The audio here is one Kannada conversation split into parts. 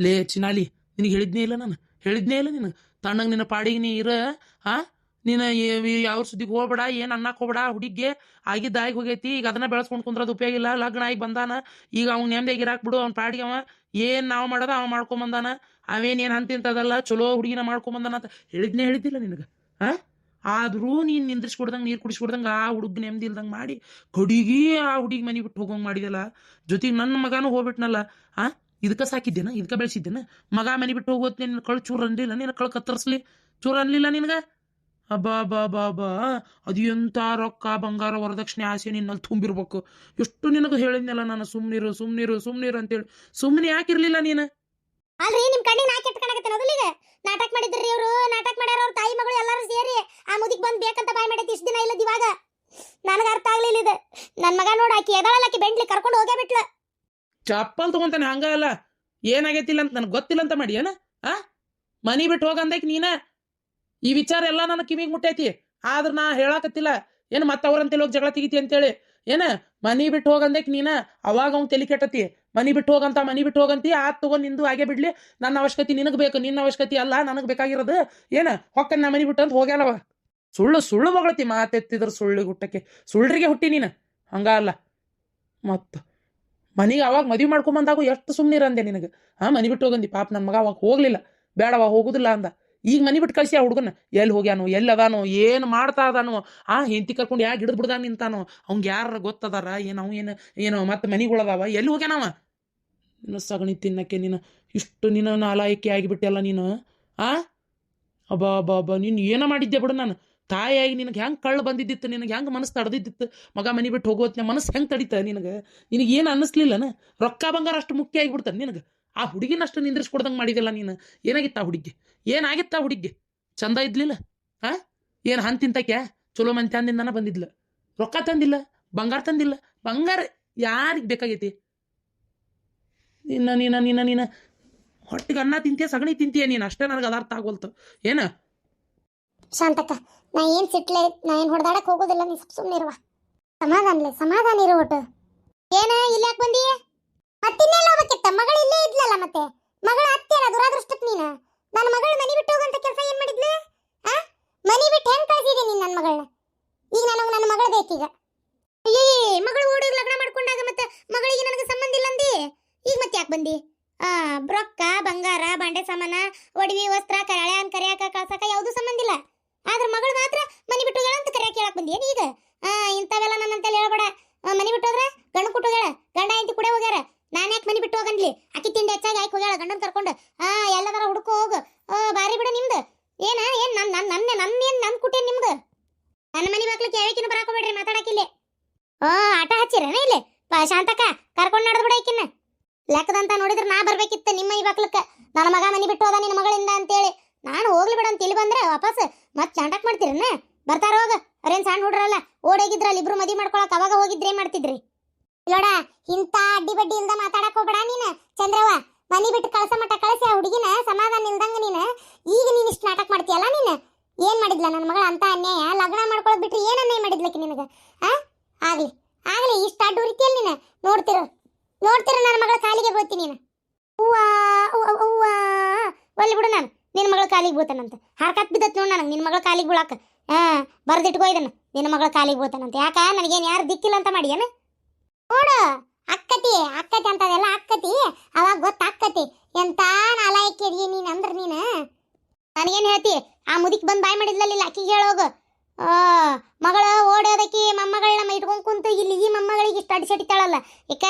ಲೇ ಚಿನಾಲಿ ನಿನಗೆ ಹೇಳಿದ್ನೇ ಇಲ್ಲ ನಾನು. ಹೇಳಿದ್ನೇ ಇಲ್ಲ ನೀನು. ತಣ್ಣಗೆ ನಿನ್ನ ಪಾಡಿಗೆ ನೀ ಇರ, ಆ? ನೀನು ಯಾವ ಸುದ್ದಿಗೆ ಹೋಗ್ಬೇಡ, ಏನು ಅನ್ನಕ್ಕೆ ಹೋಗ್ಬೇಡ, ಹುಡುಗಿಗೆ ಆಗಿದ್ದ ಆಗಿ ಹೋಗೈತಿ. ಈಗ ಅದನ್ನ ಬೆಳೆಸ್ಕೊಂಡು ಕುಂದ್ರದು ಉಪಯೋಗ ಇಲ್ಲ. ಲಗ್ನ ಆಗಿ ಬಂದಾನ. ಈಗ ಅವ್ನು ನೆಮ್ಮದಿಯಾಗಿ ಇರಾಕ್ ಬಿಡು, ಅವ್ನ ಪಾಡಿಗೆ ಅವ. ಏನು ನಾವು ಮಾಡೋದ ಅವ ಮಾಡ್ಕೊಂಬಂದಾನ ಅವೇನು ಏನು ಅಂತಿಂತದಲ್ಲ ಚಲೋ ಹುಡುಗಿನ ಮಾಡ್ಕೊಂಬಂದಾನ ಅಂತ ಹೇಳಿದ್ನೇ ಹೇಳಿದ್ದಿಲ್ಲ ನಿನಗೆ ಹಾ ಆದರೂ ನೀನು ನಿಂದ್ರಿಸ್ಕೊಡ್ದಂಗೆ, ನೀರು ಕುಡಿಸ್ಕೊಡ್ದಂಗೆ ಆ ಹುಡುಗ ನೆಮ್ಮದಿ ಇಲ್ದಂಗೆ ಮಾಡಿ, ಕಡಿಗೆ ಆ ಹುಡುಗಿ ಮನೆ ಬಿಟ್ಟು ಹೋಗೋಂಗೆ ಮಾಡಿದಲ್ಲ ಜೊತೆಗೆ ನನ್ನ ಮಗನೂ ಹೋಗ್ಬಿಟ್ನಲ್ಲ, ಆ? ಇದಕ್ಕೆ ಸಾಕಿದ್ದೇನ? ಇದಕ್ಕೆ ಬೆಳೆಸಿದ್ದೇನ? ಮಗ ಮನೆ ಬಿಟ್ಟು ಹೋಗೋತ್ ನಿನ್ನ ಕಳು ಚೂರು ಅನ್ಲಿಲ್ಲ? ನಿನ್ನ ಕಳು ಕತ್ತರಿಸ್ಲಿ? ಚೂರು ಅನ್ಲಿಲ್ಲ ನಿನಗೆ? ಅಬ್ಬಾ ಬಾ ಬಾ ಬಾ ಅದು ಎಂಥ ರೊಕ್ಕ ಬಂಗಾರ ವರದಕ್ಷಿಣೆ ಆಸೆ ನಿನ್ನಲ್ಲಿ ತುಂಬಿರ್ಬೇಕು. ಎಷ್ಟು ನಿನಗೆ ಹೇಳಿದ್ನಲ್ಲ ನಾನು, ಸುಮ್ನಿರು ಸುಮ್ನಿರು ಸುಮ್ನಿರು ಅಂತೇಳಿ. ಸುಮ್ಮನೆ ಯಾಕಿರ್ಲಿಲ್ಲ ನೀನು? ಅಲ್ರಿ ನಿಮ್ಮ ಕಣ್ಣಿಗೆ ನಾ ಕೆಟ್ಟ ಕಾಣಕತ್ತೇನೆ ನಾಟಕ ಮಾಡಿದ್ರಿ ಇವರು, ನಾಟಕ ಮಾಡ್ಯಾರ ಅವ್ರ ತಾಯಿ ಮಗಳು ಎಲ್ಲರೂ ಸೇರಿ. ಆ ಮುದಿಗೆ ಬಂದು ಬೇಕಂತ ಬಾಯ್ ಮಾಡೈತಿ ಇಷ್ಟ ದಿನ ಇಲ್ಲದ ಇವಾಗ. ನನಗೆ ಅರ್ಥ ಆಗ್ಲಿಲ್ಲ ಇದು. ನನ್ನ ಮಗ ನೋಡಿ, ಆಕಿ ಎದಳಲ್ಲ ಆಕಿ ಕರ್ಕೊಂಡು ಹೋಗೇ ಬಿಟ್ಲು. ಚಪ್ಪಲ್ ತಗೊಂತಾನೆ ಹಂಗ ಅಲ್ಲ ಏನಾಗೈತಿಲ್ಲ ಅಂತ ನನ್ಗೆ ಗೊತ್ತಿಲ್ಲ ಅಂತ ಮಾಡಿ, ಏನ? ಆ? ಮನಿ ಬಿಟ್ಟು ಹೋಗಂದಕ್ಕೆ ನೀನ? ಈ ವಿಚಾರ ಎಲ್ಲ ನನ್ನ ಕಿವಿಗೆ ಮುಟ್ಟೈತಿ. ಆದ್ರ ನಾ ಹೇಳಾಕತ್ತಿಲ್ಲ. ಏನು ಮತ್ತೆ ಅವ್ರಂತೇಳಿ ಹೋಗಿ ಜಗಳ ತೆಗಿತಿ ಅಂತೇಳಿ. ಏನ? ಮನಿ ಬಿಟ್ಟು ಹೋಗಂದಕ್ಕೆ ನೀನ? ಅವಾಗ ಅವ್ನು ತಲೆ ಕೆಟ್ಟತಿ. ಮನಿ ಬಿಟ್ಟು ಹೋಗಂತ ಮನಿ ಬಿಟ್ಟು ಹೋಗಂತಿ ಆತ್ ತಗೊಂಡ್ ನಿಂದು, ಹಾಗೆ ಬಿಡ್ಲಿ. ನನ್ನ ಅವಶ್ಯಕತೆ ನಿನಗೆ ಬೇಕು, ನಿನ್ನ ಅವಶ್ಯಕತೆ ಅಲ್ಲ, ನನಗೆ ಬೇಕಾಗಿರೋದು. ಏನ? ಹೊಕ್ಕ ನಾ ಮನಿ ಬಿಟ್ಟು ಅಂತ ಹೋಗ್ಯಾನವ ಸುಳ್ಳು ಸುಳ್ಳು ಮಗಳತಿ ಮಾತೆತ್ತಿದ್ರ ಸುಳ್ಳು ಹುಟ್ಟಕ್ಕೆ. ಸುಳ್ಳರಿಗೆ ಹುಟ್ಟಿ ನೀನು? ಹಂಗ ಅಲ್ಲ ಮತ್ತು ಮನೆಗೆ ಅವಾಗ ಮದುವೆ ಮಾಡ್ಕೊಂಬಂದಾಗ ಎಷ್ಟು ಸುಮ್ಮನೆ ಇರಂದೆ ನಿನಗೆ. ಹಾಂ ಮನೆ ಬಿಟ್ಟು ಹೋಗಂದಿ. ಪಾಪ ನನ್ನ ಮಗ ಅವಾಗ ಹೋಗ್ಲಿಲ್ಲ. ಬೇಡವ, ಹೋಗುದಿಲ್ಲ ಅಂದ. ಈಗ ಮನೆ ಬಿಟ್ಟು ಕಳಿಸಿ ಆ ಹುಡುಗನ ಎಲ್ಲಿ ಹೋಗ್ಯಾನು ಎಲ್ಲಿ ಅದಾನು, ಏನು ಮಾಡ್ತಾ ಅದಾನು. ಆ ಹೆಂಡತಿ ಕರ್ಕೊಂಡು ಯಾಕೆ ಹಿಡಿದು ಬಿಡ್ದಾನ ನಿಂತಾನು. ಅವ್ಗೆ ಯಾರು ಗೊತ್ತದಾರ? ಏನು, ಅವ್ ಏನು ಏನು, ಮತ್ತೆ ಮನೆಗಳದಾವ ಎಲ್ಲಿ ಹೋಗ್ಯಾನವ ನಿನ್ನ ಸಗಣಿ ತಿನ್ನಕ್ಕೆ ನೀನು ಇಷ್ಟು ನಿನ್ನ ಅಲಾಯಕಿ ಆಗಿಬಿಟ್ಟೆ ಅಲ್ಲ ನೀನು, ಆ? ಅಬ್ಬಾ ಅಬ್ಬಾ ಅಬ್ಬಾ, ನೀನು ಏನೋ ಮಾಡಿದ್ದೆ ಬಿಡು ನಾನು. ತಾಯಿಯಾಗಿ ನಿನಗೆ ಹೆಂಗೆ ಕಳ್ಳು ಬಂದಿದ್ದಿತ್ತು? ನಿನಗೆ ಹೆಂಗೆ ಮನಸ್ಸು ತಡೆದಿದ್ದಿತ್ತು? ಮಗ ಮನೆ ಬಿಟ್ಟು ಹೋಗೋತ್ನ ಮನಸ್ಸು ಹೆಂಗೆ ತಡಿತ ನಿನಗೆ? ನಿನಗೆ ಏನು ಅನ್ನಿಸ್ಲಿಲ್ಲನ? ರೊಕ್ಕ ಬಂಗಾರ ಅಷ್ಟು ಮುಖ್ಯ ಆಗಿಬಿಡ್ತಾನೆ ನಿನಗೆ? ಆ ಹುಡುಗಿನ ಅಷ್ಟು ನಿಂದ್ರಿಸ್ಕೊಡ್ದಂಗೆ ಮಾಡಿದಿಲ್ಲ ನೀನು? ಏನಾಗಿತ್ತು ಆ ಹುಡುಗಿ? ಏನಾಗಿತ್ತು ಆ ಹುಡುಗಿ? ಚಂದ ಇದ್ಲಿಲ್ಲ? ಆ? ಏನು ಹಂತ ತಿಂತಕ್ಕೆ ಚಲೋ ಮಂದಿ ತಂದಿಂದನ ಬಂದಿದ್ಲ. ರೊಕ್ಕ ತಂದಿಲ್ಲ? ಬಂಗಾರ ತಂದಿಲ್ಲ? ಬಂಗಾರ ಯಾರಿಗೆ ಬೇಕಾಗೈತಿ? ನಿನ್ನ ನೀನ ನೀನ ನೀನ ಹೊಟ್ಟಿಗೆ ಅನ್ನ ತಿಂತೀಯ, ಸಗಣಿ ತಿಂತೀಯ ನೀನು? ಅಷ್ಟೇ ನನಗೆ ಅದಾರ್ಥ ಆಗೋಲ್ತು. ಏನ? ಶಾಂತಕ್ಕ, ನಾ ಏನ್ ಸಿಟ್ಲೆ, ನಾ ಏನ್ ಹೊಡೆದಾಡಕ್ ಹೋಗೋದಿಲ್ಲ, ನೀ ಸುಮ್ಮನೆ ಇರುವ. ಸಮಾಧಾನಲೆ ಸಮಾಧಾನ ಇರು ಒಟ್ಟು. ಏನ, ಇಲ್ಲಿ ಯಾಕೆ ಬಂದಿ? ಮತ್ತಿನ್ನೆಲ್ಲ ಹೋಗಕ್ಕಿತ್ತ ಮಗಳು ಇಲ್ಲೇ ಇದ್ಲಲ್ಲ ಮತ್ತೆ? ಮಗಳ ಅತ್ತೆನ ದುರಾದೃಷ್ಟಕ್ ನೀನ? ನನ್ನ ಮಗಳು ಮನಿ ಬಿಟ್ಟು ಹೋಗಂತ ಕೆಲಸ ಏನ್ ಮಾಡಿದ್ಲು? ಆ? ಮನಿ ಬಿಟ್ಟು ಹೆಂಗ್ ಕಳ್ಸಿದಿ ನೀನ್ ನನ್ನ ಮಗಳನ್ನ ಈಗ ನನಗೆ ನನ್ನ ಮಗಳು ಬೇಕೀಗ. ಅಯ್ಯೇ ಮಗಳು ಓಡಿ ಲಗ್ನ ಮಾಡ್ಕೊಂಡಾಗ ಮತ್ತೆ ಮಗಳಿಗೆ ನನಗೆ ಸಂಬಂಧ ಇಲ್ಲ ಅಂದಿ ಈಗ ಮತ್ತೆ ಯಾಕೆ ಬಂದಿ? ಆ, ರೊಕ್ಕ, ಬಂಗಾರ, ಬಾಂಡೆ ಸಾಮಾನ, ಒಡವಿ, ವಸ್ತ್ರ ಕರಾಳ್ಯಾನ್ ಕರಿಯಾಕ ಕಳ್ಸಾಕ ಯಾವ್ದು ಸಂಬಂಧ ಇಲ್ಲ ಆದ್ರ ಮಗಳು ಮಾತ್ರ ಮನಿ ಬಿಟ್ಟು ಹೋಗ್ಯಾಳ ಅಂತ ಕರಿಯಾಕ ಹೇಳಕ್ ಬಂದಿ ಈಗ ಆ ಇಂಥವೆಲ್ಲ ನನ್ನಂತಲ್ಲಿ ಹೇಳ್ಬೇಡ ಆ, ಮನಿ ಬಿಟ್ಟು ಹೋದ್ರ ಗಂಡ ಕೊಟ್ಟು ಹೋಗ್ಯಾಳ ಗಂಡ ಹೆಂಡತಿ ಕೂಡ ಹೋಗ್ಯಾರ ನಾನ್ ಯಾಕೆ ಮನಿ ಬಿಟ್ಟು ಹೋಗನ್ಲಿ ಅಕ್ಕಿ ತಿಂಡಿ ಹೆಚ್ಚಾಗಿ ಆಯ್ಕೆ ಹೋಗ್ಯಾಳ ಗಂಡನ್ ಕರ್ಕೊಂಡು ಆ ಎಲ್ಲದರ ಹುಡುಕೋ ಹೋಗು ಆ, ಬಾರಿ ಬಿಡ ನಿಮ್ದು ಏನ ಏನ್ ನನ್ ನನ್ ನನ್ನ ನನ್ನ ಏನ್ ನನ್ ಕುಟೇನ್ ನಿಮ್ದು ನನ್ನ ಮನಿ ಬಾಕ್ಲಕ್ಕೆ ಯಾವಕಿನ ಬರಾಕ್ ಹೋಗ್ಬೇಡ್ರಿ ಮಾತಾಡಕಿಲ್ಲಿ ಆ ಆಟ ಹಚ್ಚಿರೇನ ಇಲ್ಲಿ? ಶಾಂತಕ್ಕ, ಕರ್ಕೊಂಡು ನಡೆದು ಬಿಡ ಈಕಿನ್ನ. ಲೆಕ್ಕದಂತ ನೋಡಿದ್ರೆ ನಾ ಬರ್ಬೇಕಿತ್ತು ನಿಮ್ಮ ಈ ಬಕ್ಲಕ್ಕ. ನನ್ನ ಮಗ ಮನಿ ಬಿಟ್ಟು ಹೋದ ನಿನ್ನ ಮಗಳಿಂದ ಅಂತೇಳಿ. ನಾನು ಹೋಗ್ಲಿ ಬಿಡ ಅಂತ ಇಲ್ಲಿ ಬಂದ್ರೆ ವಾಪಸ್ ಮತ್ತೆ ಚಾಂಟಾಕ್ ಮಾಡ್ತೀರನ್ನ ಬರ್ತಾರ ಹೋಗ. ಅವ್ರೇನ್ ಸಣ್ಣ ಹುಡ್ರಲ್ಲ, ಓಡೋಗಿದ್ರಲ್ಲ, ಇಬ್ರು ಮದಿ ಮಾಡ್ಕೊಳಕ್ ಅವಾಗ ಹೋಗಿದ್ರೆ ಏನ್ ಮಾಡ್ತಿದ್ರಿ? ಇಲ್ಲೋಡ ಇಂತ ಅಡ್ಡಿ ಬಡ್ಡಿ ಇಲ್ದ ಮಾತಾಡಕ್ ಹೋಗ್ಬೇಡ ನೀನ್, ಚಂದ್ರವ್ವ. ಮನಿ ಬಿಟ್ಟು ಕಳ್ಸ ಮಟ್ಟ ಕಳಿಸಿ ಆ ಹುಡುಗಿನ ಸಮಾಧಾನ ಇಲ್ದಂಗ ನೀನ್, ಈಗ ನೀನ್ ಇಷ್ಟು ನಾಟಕ ಮಾಡ್ತೀಯಲ್ಲ ನೀನ್? ಏನ್ ಮಾಡಿದ್ಲ ನನ್ನ ಮಗಳ ಅಂತ ಅನ್ಯಾಯ? ಲಗ್ನ ಮಾಡ್ಕೊಳಕ್ ಬಿಟ್ರಿ ಏನ್ ಅನ್ಯಾಯ ಮಾಡಿದ್ಲಕ್ಕೆ ನಿನಗ? ಆ? ಆಗ್ಲಿ. ಆಗ್ಲಿ ಇಷ್ಟ ಅಡ್ಡು ರೀತಿಯಲ್ಲಿ ನೀನು? ನೋಡ್ತಿರು. ನೋಡ್ತಿರು ನನ್ನ ಮಗಳ ಕಾಲಿಗೆ ಬೀಳ್ತೀನಿ ನೀನು. ಹೂವಾ ಒಲ್ಲಿ ಬಿಡು ನಾನು. ನಿನ್ನ ಮಗಳ ಕಾಲಿಗೆ ಬೀಳ್ತಾನಂತ. ಹಾರ್ಕತ್ ಬಿದ್ದತ್ ನೋಡ್ ನನಗೆ. ನಿನ್ನ ಮಗಳ ಕಾಲಿಗೆ ಬೀಳಾಕ. ಹಾ ಬರ್ದಿಟ್ಕೋ ಇದನ್ನ. ನಿನ್ನ ಮಗಳ ಕಾಲಿಗೆ ಬೀಳ್ತಾನಂತ. ಯಾಕ? ನನಗೇನು ಯಾರು ದಿಕ್ಕಿಲ್ಲ ಅಂತ ಮಾಡಿ ಏನು? ನೋಡು. ಅಕ್ಕತಿ ಅಕ್ಕತಿ ಅಂತದೆಲ್ಲ ಅಕ್ಕತಿ. ಅವಾಗ ಗೊತ್ತಾಕ್ಕತಿ ಎಂತ ನಾಲಾಯಕ್ಕೆ ನೀನು ಅಂದ್ರೆ ನೀನು? ನನಗೇನು ಹೇಳ್ತಿ? ಆ ಮುದಿಕ್ ಬಂದು ಬಾಯ್ ಮಾಡಿದ್ಲಲ್ಲ ಅಕ್ಕಿಗೆ ಹೇಳೋಗು. ಮಗಳ ಓಡೋದಕ್ಕೆ ಮೊಮ್ಮಗಳನ್ನ ಇಟ್ಕೊಂಡು ಕುಂತು ಇಲ್ಲಿ ಈ ಮೊಮ್ಮಗಳಿಗೆ ಇಷ್ಟು ಅಡಿಸಟಿತಾಳಲ್ಲ ಯಾಕ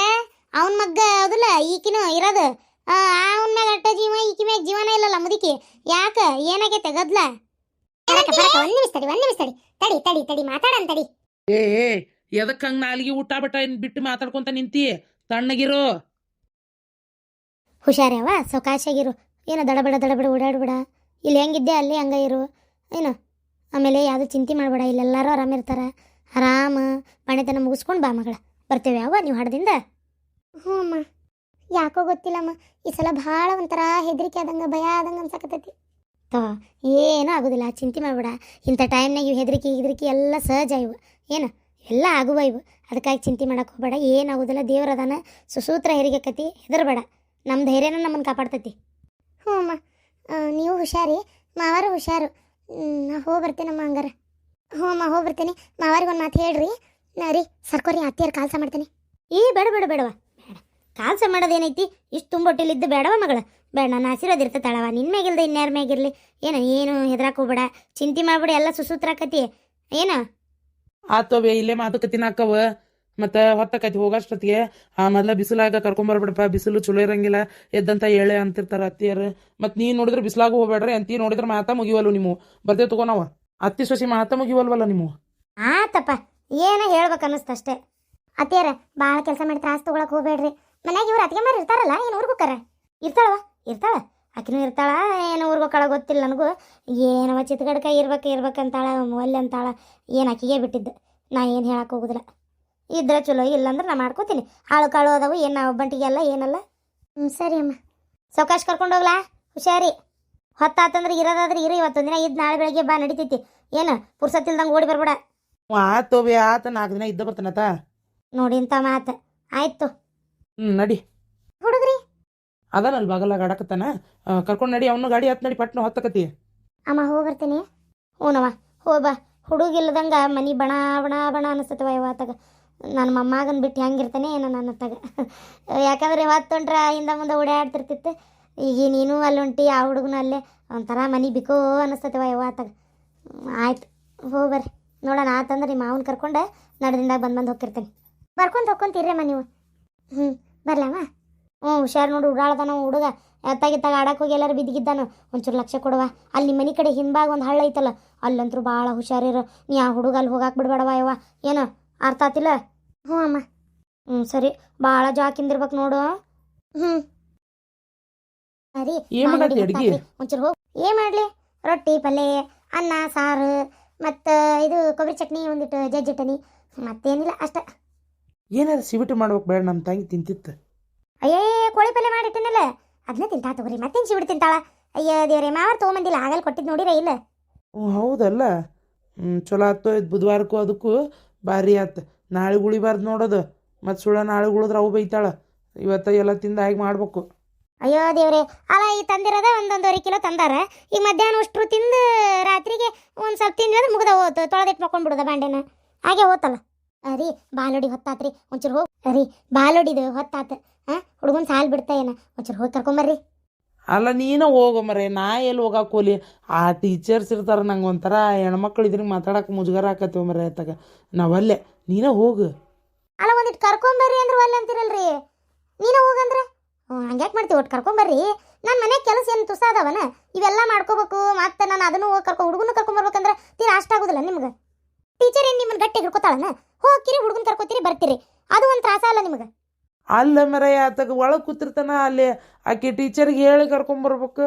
ಅವನ ಮಗ್ಗ ಅದಲ್ಲ ಈಕಿನೂ ಇರೋದು. ಅವನ ಮ್ಯಾಗ ಅಟ್ಟ ಜೀವ ಈಕಿ ಮ್ಯಾಗ ಜೀವನ ಇಲ್ಲಲ್ಲ ಮುದುಕಿ. ಯಾಕ? ಏನಾಗೈತೆ ಗದ್ಲ? ಒಂದ್ ನಿಮಿಷ ತಡಿ ಒಂದ್ ನಿಮಿಷ ತಡಿ. ತಡಿ ತಡಿ ತಡಿ ಮಾತಾಡನ್ ತಡಿ. ಏ ಎದಕ್ಕೆ ಹಂಗೆ ನಾಲಿಗೆ ಊಟ ಬಟ್ಟ ಬಿಟ್ಟು ಮಾತಾಡ್ಕೊಂತ ನಿಂತಿ? ತಣ್ಣಗಿರು. ಹುಷಾರ್ಯವ ಸೊಕಾಶಾಗಿರು. ಏನೋ ದಡಬಡ ದಡಬಡ ಓಡಾಡ್ಬಿಡ. ಇಲ್ಲಿ ಹೆಂಗಿದ್ದೆ ಅಲ್ಲಿ ಹಂಗ ಇರು. ಏನು? ಆಮೇಲೆ ಯಾವುದು ಚಿಂತೆ ಮಾಡಬೇಡ ಇಲ್ಲೆಲ್ಲರೂ ಆರಾಮಿರ್ತಾರೆ ಆರಾಮ ಮನೆತನ ಮುಗಿಸ್ಕೊಂಡು ಬಾ ಮಗಳ. ಬರ್ತೇವೆ ಯಾವ ನೀವು ಹಾಡದಿಂದ? ಹ್ಞೂ ಅಮ್ಮ. ಯಾಕೋ ಗೊತ್ತಿಲ್ಲಮ್ಮ ಈ ಸಲ ಭಾಳ ಒಂಥರ ಹೆದರಿಕೆ ಆದಂಗೆ ಭಯ ಆದಂಗೆ ಅನ್ಸಕತ್ತೈತಿ. ತೋ ಏನೂ ಆಗೋದಿಲ್ಲ ಚಿಂತೆ ಮಾಡಬೇಡ. ಇಂಥ ಟೈಮ್ನಾಗ ಇವು ಹೆದರಿಕೆ ಹೆದರಿಕೆ ಎಲ್ಲ ಸಹಜ ಇವು. ಏನು? ಎಲ್ಲ ಆಗುವ ಇವು. ಅದಕ್ಕಾಗಿ ಚಿಂತೆ ಮಾಡಕ್ಕೆ ಹೋಗ್ಬೇಡ ಏನಾಗೋದಿಲ್ಲ ದೇವ್ರ ಅದಾನ ಸುಸೂತ್ರ ಹೆರಿಗೆ ಕತಿ ಹೆದರ್ಬೇಡ. ನಮ್ಮ ಧೈರ್ಯನ ನಮ್ಮನ್ನು ಕಾಪಾಡ್ತೈತಿ. ಹ್ಞೂ ಅಮ್ಮ. ನೀವು ಹುಷಾರಿ ಮಾವಾರು ಹುಷಾರು. ನಾ ಹೋಗಿ ಬರ್ತೇನಮ್ಮ ಹಂಗಾರ. ಹ್ಞೂ ಅಮ್ಮ, ಹೋಗಿ ಬರ್ತೇನೆ. ಮಾವಾರಿಗೆ ಒಂದು ಮಾತು ಹೇಳ್ರಿ. ನಾ ರೀ, ಸರ್ಕೋರಿ ಅತ್ತಿಯರ್ ಕಾಲ್ಸ ಮಾಡ್ತೇನೆ. ಈ ಬೇಡ ಬೇಡ ಬೇಡವ ಬೇಡ. ಕಾಲ್ಸ ಮಾಡೋದೇನೈತಿ? ಇಷ್ಟು ತುಂಬೋಟಿಲಿದ್ದು ಬೇಡವ ಮಗಳ. ಬೇಡ ನನ್ನ ಆಶೀರ್ವಾದ ಇರ್ತೈತಳವ ನಿನ್ನ ಮ್ಯಾಗಿಲ್ದ ಇನ್ಯಾರ ಮ್ಯಾಗಿರ್ಲಿ? ಏನು ಏನು ಹೆದ್ರಾಕ ಹೋಗ್ಬೇಡ. ಚಿಂತೆ ಮಾಡ್ಬೇಡ, ಎಲ್ಲ ಸುಸೂತ್ರ ಆಕತಿ. ಏನ? ಆತೋವೆ ಇಲ್ಲೇ ಮಾತುಕತಿನ ನಾಕವ ಮತ್ತೆ ಹೊತ್ತಕೈತಿ ಹೋಗಷ್ಟೊತ್ತಿಗೆ, ಆ ಮೊದ್ಲ ಬಿಸಿಲಾಗ ಕರ್ಕೊಂಬರ್ಬಿಡಪ್ಪ ಬಿಸಿಲು ಚಲೋ ಇರಂಗಿಲ್ಲ, ಎದ್ದಂತ ಎಳೆ ಅಂತಿರ್ತಾರ ಅತ್ತಿಯರು. ಮತ್ ನೀನು ನೋಡಿದ್ರೆ ಬಿಸಿಲಾಗ ಹೋಗ್ಬೇಡ್ರಿ, ಅಂತಿ ನೋಡಿದ್ರೆ ಮಾತಾ ಮುಗಿವಲ್ವ ನೀವು ಬರ್ತೇವೆ ತಗೋ ನಾವು. ಅತ್ತಿ ಸೊಸಿ ಮಾತಾ ಮುಗಿವಲ್ವಲ್ಲ ನೀವು ಆತಪ್ಪ, ಏನ ಹೇಳ್ಬೇಕು ಅನ್ನಿಸ್ತು ಅಷ್ಟೇ. ಅತ್ತಿಯರ ಭಾಳ ಕೆಲಸ ಮಾಡಿ ತ್ರಾಸ ತಗೊಳಕ್ ಹೋಗ್ಬೇಡ್ರಿ. ಮನ್ಯಾಗ ಇವ್ರು ಅತ್ತಿಗೆ ಮಾರಿ ಇರ್ತಾರಲ್ಲ, ಏನು ಊರ್ಗೋಕರ ಇರ್ತಾಳವ ಇರ್ತಾಳ. ಆಕಿನೂ ಇರ್ತಾಳ, ಏನು ಊರ್ಗೋಕಳ ಗೊತ್ತಿಲ್ಲ ನನಗೂ. ಏನವ ಚಿತ್ಗಡ್ಕ ಇರ್ಬೇಕು ಇರ್ಬೇಕಂತಾಳ ಒಲ್ಲೆ ಅಂತಾಳ, ಏನು ಆಕಿಗೆ ಬಿಟ್ಟಿದ್ದು. ನಾ ಏನು ಹೇಳಕ್ ಹೋಗುದಿಲ್ಲ. ಇದ್ರೆ ಚಲೋ ಇಲ್ಲಂದ್ರೆ ನಾ ಮಾಡ್ಕೋತೀನಿ. ಆಳು ಕಾಳು ಅದಾವು ಏನು ನಾವು ಒಬ್ಬಂಟಿಗೆಲ್ಲ ಏನಲ್ಲ. ಹ್ಞೂ ಸರಿ ಅಮ್ಮ. ಸಾವಕಾಶ ಕರ್ಕೊಂಡು ಹೋಗ್ಲಾ? ಹುಷಾರಿ. ಹೊತ್ತಾತಂದ್ರೆ ಇರೋದಾದ್ರೆ ಇರು ದಿನ ಇದ್ದು ನಾಳೆ ಬೆಳಗ್ಗೆ ಬಾ ನಡಿತೈತಿ. ಏನು ಪುರ್ಸತ್ತಿಲ್ದಂಗೆ ಓಡಿ ಬರ್ಬೇಡ. ಬಿ ಆತ ನಾಲ್ಕು ದಿನ ಇದ್ದ ಬರ್ತಾನತ ನೋಡಿ ಇಂಥ ಮಾತು. ಆಯ್ತು. ಹ್ಞೂ ನಡಿ. ಹುಡುಗ್ರಿ. ಅದಾನಲ್ ಬಾಗಲ ಗಾಡಕತ್ತಾನ ಕರ್ಕೊಂಡು ನಡಿ ಅವನು ಗಾಡಿ ಹತ್ ನಡಿ ಪಟ್ನ ಹೊತ್ತಕತಿ ಅಮ್ಮ ಹೋಗ್ಬರ್ತೀನಿ ಹ್ಞೂನವ್ವ ಹೋಗ ಬಾ. ಹುಡುಗಿಲ್ದಂಗೆ ಮನಿ ಬಣ ಬಣ ಬಣ ಅನಿಸ್ತತವ ಇವತ್ತಾಗ ನನ್ನ ಮೊಮ್ಮಗನ ಬಿಟ್ಟು ಹೆಂಗಿರ್ತಾನೆ ಏನೋ ನನ್ನ ತಗ. ಯಾಕಂದ್ರೆ ಹೊತ್ತೊಂಡ್ರ ಹಿಂದೆ ಮುಂದೆ ಓಡಾಡ್ತಿರ್ತಿತ್ತು. ಈಗ ನೀನು ಅಲ್ಲಿ ಹೊಂಟಿ ಆ ಹುಡುಗನ ಅಲ್ಲೇ. ಒಂಥರ ಮನೆ ಬಿಕೋ ಅನಸ್ತತೆ ಅವ್ವ ಆತಾಗ ಆಯ್ತು, ಹೋಗಿ ಬರ್ರಿ. ನೋಡೋಣ, ಆತಂದ್ರೆ ನಿಮ್ಮ ಮಾವನ ಕರ್ಕೊಂಡು ನಡೆದಿಂದ ಬಂದು ಬಂದು ಬರ್ಕೊಂಡು ಹೊಕ್ಕೊಂತೀವಿ ಹೋಗ್ಕೊಂತೀರಮ್ಮ ನೀವು. ಹ್ಞೂ ಬರಲಮ್ಮ ಹ್ಞೂ, ಹುಷಾರು ನೋಡಿ ಉಡಾಳ್ದಾನ ಹುಡುಗ. ಎತ್ತಾಗಿತ್ತಾಗ ಆಡಕ್ಕೆ ಹೋಗಿ ಎಲ್ಲರೂ ಬಿದ್ದಿಗಿದ್ದಾನು ಒಂಚೂರು ಲಕ್ಷ ಕೊಡುವ. ಅಲ್ಲಿ ಮನೆ ಕಡೆ ಹಿಂಬಾಗ ಒಂದು ಹಳ್ಳ ಐತಲ್ಲ ಅಲ್ಲಂತರೂ ಭಾಳ ಹುಷಾರಿರು. ನೀ ಆ ಹುಡುಗ ಅಲ್ಲಿ ಹೋಗಾಕ್ ಬಿಡಬೇಡವ ಯವ್ವ? ಏನು? ಅರ್ಥ ಆತಿಲ್ಲ? ಹ್ಞೂ ಅಮ್ಮ. ಹ್ಞೂ ಸರಿ. ಭಾಳ ಜಾಕಿಂದಿರ್ಬೇಕು ನೋಡು. ಹ್ಞೂ ಸರಿ ಏನ್ ಮಾಡತ್ತಿ ಅಡ್ಗಿ? ಒಂಚೂರು ಹೋಗಿ. ಏನು ಮಾಡಲಿ? ರೊಟ್ಟಿ ಪಲ್ಯ ಅನ್ನ ಸಾರು ಮತ್ತು ಇದು ಕೊಬ್ಬರಿ ಚಟ್ನಿ ಒಂದಿಟ್ಟು ಜಜ್ಜಿಟ್ಟನಿ ಮತ್ತೇನಿಲ್ಲ ಅಷ್ಟ. ಏನಾರ ಸಿಬಿಟ್ಟು ಮಾಡ್ಬೇಕು ಬೇಡ ನಮ್ಮ ತಂಗಿ ತಿಂತಿತ್ತು. ಅಯ್ಯೇ ಕೋಳಿ ಪಲ್ಯ ಮಾಡಿಟ್ಟಿನಲ್ಲ ಅದನ್ನ ತಿಂತಾ ತಗೋರಿ ಮತ್ತೇನು ಸಿಬಿಟ್ಟು ತಿಂತಾಳ ಅಯ್ಯ ದೇವ್ರೆ ಮಾವರ್ ತೊಗೊಂಬಂದಿಲ್ಲ ಆಗಲ್ ಕೊಟ್ಟಿದ್ದು ನೋಡಿರ ಇಲ್ಲ ಹ್ಞೂ ಹೌದಲ್ಲ ಹ್ಞೂ ಚಲೋ ಆತು ಇದು ಬುಧವಾರಕ್ಕೂ ಅದಕ್ಕೂ ಭಾರಿ ಆತು. ನಾಳೆ ಉಳಿಬಾರ್ದು ನೋಡೋದು. ಮತ್ತು ಸುಳ್ಳ ನಾಳೆ ಉಳಿದ್ರೆ ಅವು ಬೈತಾಳ. ಇವತ್ತ ಎಲ್ಲ ತಿಂದ ಹಾಗೆ ಮಾಡ್ಬೇಕು. ಅಯ್ಯೋ ದೇವ್ರೆ, ಅಲ್ಲ ಈ ತಂದಿರೋದ ಒಂದೊಂದೂವರೆ ಕಿಲೋ ತಂದಾರ. ಈಗ ಮಧ್ಯಾಹ್ನ ಅಷ್ಟು ತಿಂದು ರಾತ್ರಿಗೆ ಒಂದು ಸ್ವಲ್ಪ ತಿಂದ್ರೆ ಮುಗ್ದ ಹೋತು. ತೊಳೆದಿಟ್ಟು ಮಕ್ಕೊಂಡ್ಬಿಡುದ ಬಾಂಡೆನ. ಹಾಗೆ ಹೋತಲ್ಲ. ಅರಿ, ಬಾಲೋಡಿ ಹೊತ್ತಾತ್ರಿ ಒಂಚೂರು ಹೋಗಿ. ಅರಿ, ಬಾಲೋಡಿದು ಹೊತ್ತಾತ. ಹಾಂ, ಹುಡುಗನ್ ಸಾಲ್ ಬಿಡ್ತಾ ಏನ? ಒಂಚೂರು ಹೋಗಿ ಕರ್ಕೊಂಬರ್ರಿ ಅಲ್ಲ, ನೀನು ಹೋಗೋ ಮರೆ ನಾ ಎಲ್ಲಿ ಹೋಗಾ ಆ ಟೀಚರ್ಸ್ ಇರ್ತಾರೆ, ನಂಗೆ ಒಂಥರ ಹೆಣ್ಮಕ್ಳು ಇದ್ರಿಗೆ ಮಾತಾಡಕ್ಕೆ ಮುಜುಗರ ಹಾಕತ್ತೀವಿ ಮರೆ ಆತಾಗ ನಾವಲ್ಲೇ ನೀನೇ ಹೋಗು. ಅಲ್ಲ ಒಂದಿಟ್ಟು ಕರ್ಕೊಂಬರ್ರಿ ಅಂದ್ರೆ ಒಲ್ಲೆ ಅಂತಿರಲ್ರಿ? ನೀನೇ ಹೋಗಂದ್ರೆ ಹಂಗ್ಯಾಕೆ ಮಾಡ್ತೀವಿ ಒಟ್ಟು ಕರ್ಕೊಂಬರ್ರಿ? ನನ್ನ ಮನೆ ಕೆಲಸ ಏನು ತುಸ ಅದಾವನ ಇವೆಲ್ಲ ಮಾಡ್ಕೋಬೇಕು, ಮತ್ತೆ ನಾನು ಅದನ್ನು ಹೋಗಿ ಕರ್ಕೊ ಹುಡುಗನ ಕರ್ಕೊಂಬರ್ಬೇಕಂದ್ರೆ ತೀರಾ ಅಷ್ಟ ಆಗೋದಿಲ್ಲ ನಿಮ್ಗೆ? ಟೀಚರ್ ಏನು ನಿಮ್ಮನ್ನು ಗಟ್ಟಿ ಹಿಡ್ಕೊತಾಳನ ಹೋಗಿರಿ ಹುಡುಗನ ಕರ್ಕೋತೀರಿ, ಬರ್ತೀರಿ. ಅದು ಒಂದು ತ್ರಾಸ ಅಲ್ಲ ನಿಮ್ಗೆ? ಅಲ್ಲ ಮರೆ ಆತಗ ಒಳಗೆ ಕೂತಿರ್ತಾನ, ಅಲ್ಲಿ ಆಕೆ ಟೀಚರ್ಗೆ ಹೇಳಿ ಕರ್ಕೊಂಬರ್ಬೇಕು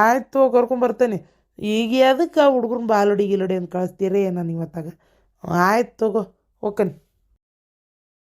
ಆಯ್ತು ಕರ್ಕೊಂಬರ್ತಾನೆ ಈಗ ಅದಕ್ಕೆ ಹುಡುಗರು ಬಾಲೊಡಿ ಗಿಲೊಡಿ ಅಂತ ಕಳಿಸ್ತೀರಿ ನಾನು ಇವತ್ತಾಗ? ಆಯ್ತು ತಗೋ, ಹೋಗ್ಕನಿ.